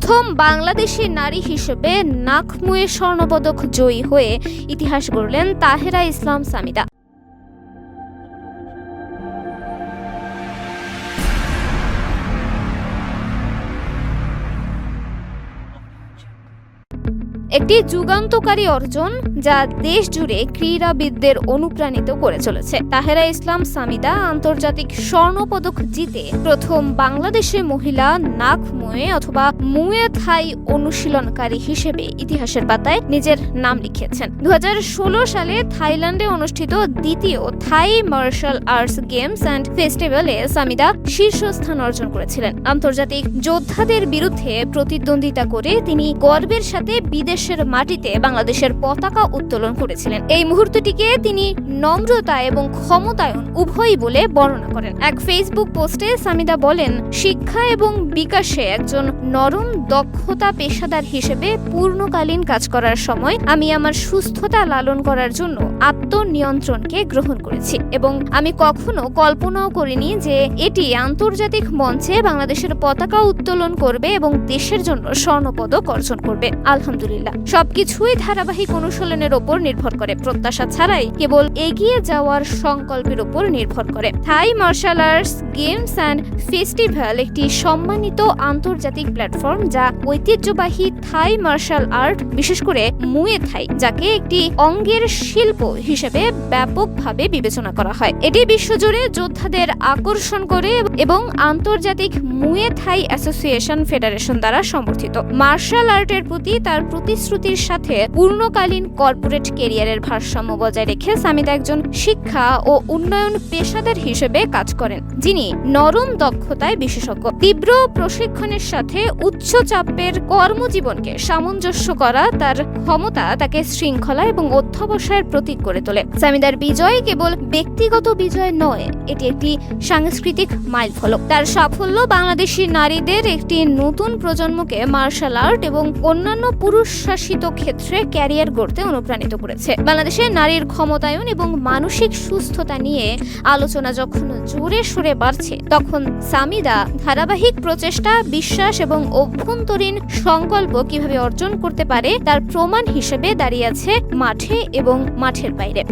প্রথম বাংলাদেশি নারী হিসেবে নাকমুয়ে স্বর্ণপদক জয়ী হয়ে ইতিহাস গড়লেন তাহেরা ইসলাম সামিদা। একটি যুগান্তকারী অর্জন যা দেশ জুড়ে ক্রীড়াবিদদের অনুপ্রাণিত করে চলেছে। তাহেরা ইসলাম সামিদা আন্তর্জাতিক স্বর্ণপদক জিতে প্রথম বাংলাদেশের মহিলা নাক মুয়ে অথবা মুয়ে থাই অনুশীলনকারী হিসেবে ইতিহাসের পাতায় নিজের নাম লিখিয়েছেন দু সালে থাইল্যান্ডে অনুষ্ঠিত দ্বিতীয় Thai martial arts games and ফেস্টিভ্যালে সামিদা শীর্ষস্থান অর্জন করেছিলেন। আন্তর্জাতিক যোদ্ধাদের বিরুদ্ধে প্রতিদ্বন্দ্বিতা করে তিনি গর্বের সাথে বিদেশের মাটিতে বাংলাদেশের পতাকা উত্তোলন করেছিলেন। এই মুহূর্তটিকে তিনি নম্রতা এবং ক্ষমতায়ন উভয়ই বলে বর্ণনা করেন। এক ফেসবুক পোস্টে সামিদা বলেন, শিক্ষা এবং বিকাশে একজন নরম, দক্ষতা পেশাদার হিসেবে পূর্ণকালীন কাজ করার সময় আমি আমার সুস্থতা লালন করার জন্য আত্মনিয়ন্ত্রণকে গ্রহণ করেছি এবং আমি কখনো কল্পনাও করিনি যে এটি আন্তর্জাতিক মঞ্চে বাংলাদেশের পতাকা উত্তোলন করবে এবং দেশের জন্য স্বর্ণপদক অর্জন করবে। আলহামদুলিল্লাহ। সবকিছুই ধারাবাহিক অনুশীলনের ওপর নির্ভর করে। প্রত্যাশা ছাড়াই কেবল এগিয়ে যাওয়ার সংকল্পের উপর নির্ভর করে। Thai martial arts, games and festival একটি সম্মানিত আন্তর্জাতিক প্ল্যাটফর্ম যা ঐতিহ্যবাহী থাই মার্শাল আর্ট, বিশেষ করে মুয়ে থাই, যাকে একটি অঙ্গের শিল্প হিসেবে ব্যাপকভাবে বিবেচনা করা হয়। এটি বিশ্বজুড়ে যোদ্ধাদের আকর্ষণ করে এবং আন্তর্জাতিক মুয়ে থাই অ্যাসোসিয়েশন ফেডারেশন দ্বারা সমর্থিত। মার্শাল আর্টের প্রতি তার প্রতিশ্রুতির সাথে পূর্ণকালীন কর্পোরেট কেরিয়ারের ভারসাম্য বজায় রেখে সামিদ একজন শিক্ষা ও উন্নয়ন পেশাদার হিসেবে কাজ করেন। যিনি নরম দক্ষতায় বিশেষজ্ঞ। তীব্র প্রশিক্ষণের সাথে উচ্চ চাপের কর্মজীবনকে সামঞ্জস্য করা তার ক্ষমতা তাকে শৃঙ্খলা এবং অধ্যবসায়ের প্রতীক করে তোলে। সামিদার বিজয় কেবল ব্যক্তিগত বিজয় নয়, এটি একটি সাংস্কৃতিক মাইল ফলক তার সাফল্য বাংলাদেশি নারীদের একটি নতুন প্রজন্মকে মার্শাল আর্ট এবং অন্যান্য পুরুষ শাসিত ক্ষেত্রে ক্যারিয়ার গড়তে অনুপ্রাণিত করেছে। বাংলাদেশে নারীর ক্ষমতায়ন এবং মানসিক সুস্থতা নিয়ে আলোচনা যখন জোরে সুরে বাড়ছে, তখন সামিদা ধারাবাহিক প্রচেষ্টা, বিশ্বাস এবং অভ্যন্তরীণ সংকল্প কীভাবে অর্জন করতে পারে তার প্রমাণ হিসেবে দাঁড়িয়ে আছে মাঠে এবং মাঠের বাইরে।